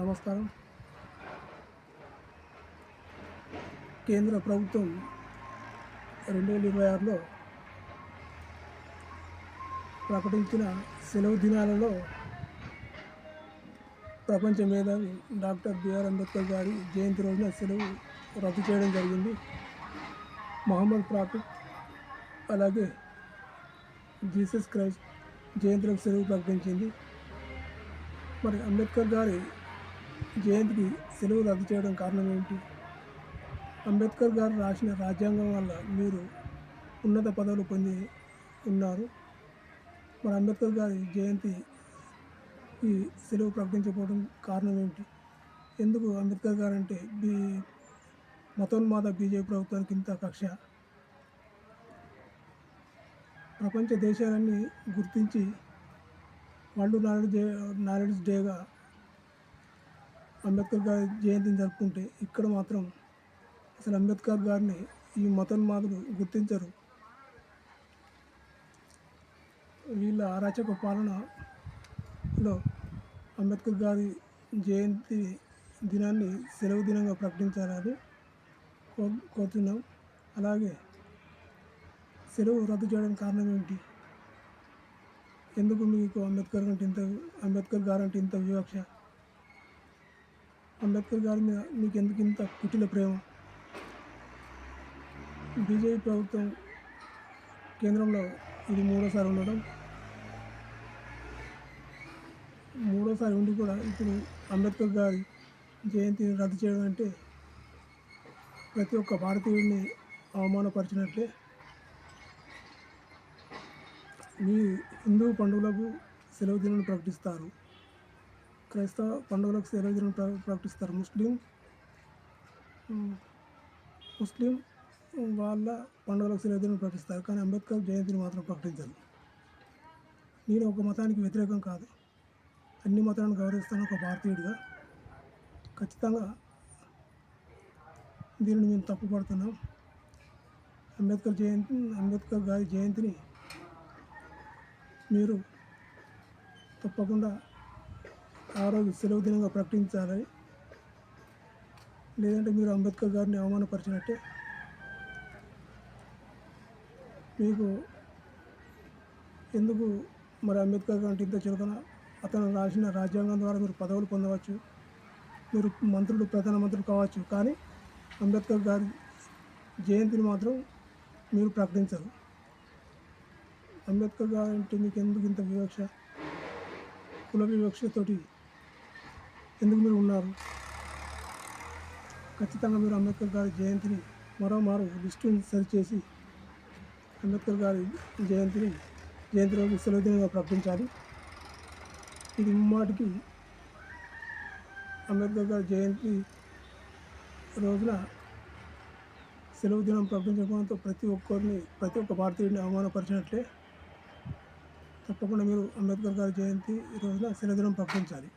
నమస్కారం. కేంద్ర ప్రభుత్వం రెండు వేల ఇరవై ఆరులో ప్రకటించిన సెలవు దినాలలో ప్రపంచ మేధావి డాక్టర్ బిఆర్ అంబేద్కర్ గారి జయంతి రోజున సెలవు రద్దు చేయడం జరిగింది. మహమ్మద్ ప్రాఫిట్ అలాగే జీసస్ క్రైస్ట్ జయంతులకు సెలవు ప్రకటించింది. మరి అంబేద్కర్ గారి జయంతికి సెలవు రద్దు చేయడం కారణం ఏంటి అంబేద్కర్ గారు రాసిన రాజ్యాంగం వల్ల మీరు ఉన్నత పదవులు పొంది ఉన్నారు. మరి అంబేద్కర్ గారి జయంతి ఈ సెలవు ప్రకటించకపోవడం కారణం ఏంటి ఎందుకు అంబేద్కర్ గారు అంటే బీ మతోన్మాద బీజేపీ ప్రభుత్వానికి ఇంత కక్ష? ప్రపంచ దేశాలన్నీ గుర్తించి వరల్డ్ నాలెడ్జ్ డే నాలెడ్జ్ డేగా అంబేద్కర్ గారి జయంతిని జరుపుకుంటే ఇక్కడ మాత్రం అసలు అంబేద్కర్ గారిని ఈ మతోన్మాదులు గుర్తించరు. వీళ్ళ అరాచక పాలనలో అంబేద్కర్ గారి జయంతి దినాన్ని సెలవు దినంగా ప్రకటించాలని కో కోరుతున్నాం. అలాగే సెలవు రద్దు చేయడానికి కారణం ఏంటి ఎందుకు మీకు అంబేద్కర్ అంటే ఇంత అంబేద్కర్ గారు అంటే ఇంత వివక్ష? అంబేద్కర్ గారి మీద మీకు ఎందుకు ఇంత కుటిల ప్రేమ? బీజేపీ ప్రభుత్వం కేంద్రంలో ఇది మూడోసారి ఉండడం. మూడోసారి ఉండి కూడా ఇప్పుడు అంబేద్కర్ గారి జయంతిని రద్దు చేయడం అంటే ప్రతి ఒక్క భారతీయుడిని అవమానపరిచినట్లే. మీ హిందూ పండుగలకు సెలవు దినాన్ని ప్రకటిస్తారు. క్రైస్తవ పండుగలకు సెలవు దినం ప్రకటిస్తారు. ముస్లిం ముస్లిం వాళ్ళ పండుగలకు సెలవు దినం ప్రకటిస్తారు. కానీ అంబేద్కర్ జయంతిని మాత్రం ప్రకటించాలి నేను ఒక మతానికి వ్యతిరేకం కాదు. అన్ని మతాలను గౌరవిస్తాను ఒక భారతీయుడిగా. ఖచ్చితంగా దీనిని మేము తప్పుపడుతున్నాం అంబేద్కర్ జయంతి అంబేద్కర్ గారి జయంతిని మీరు తప్పకుండా ఆ రోజు సెలవు దినంగా ప్రకటించాలి లేదంటే మీరు అంబేద్కర్ గారిని అవమానపరిచినట్టే. మీకు ఎందుకు మరి అంబేద్కర్ గారు అంటే ఇంత చులకన? అతను రాసిన రాజ్యాంగం ద్వారా మీరు పదవులు పొందవచ్చు మీరు మంత్రులు ప్రధానమంత్రులు కావచ్చు కానీ అంబేద్కర్ గారి జయంతిని మాత్రం మీరు ప్రకటించరు. అంబేద్కర్ గారు అంటే మీకు ఎందుకు ఇంత వివక్ష? కుల వివక్షతోటి ఎందుకు మీరు ఉన్నారు? ఖచ్చితంగా మీరు అంబేద్కర్ గారి జయంతిని మరోమారు లిస్టుని సరిచేసి అంబేద్కర్ గారి జయంతిని జయంతి రోజు సెలవు దినంగా ప్రకటించాలి. ఇది ముమ్మాటికి అంబేద్కర్ గారి జయంతి రోజున సెలవు దినం ప్రకటించడంతో ప్రతి ఒక్కరిని ప్రతి ఒక్క భారతీయుడిని అవమానపరిచినట్లే. తప్పకుండా మీరు అంబేద్కర్ గారి జయంతి రోజున సెలవు దినం ప్రకటించాలి.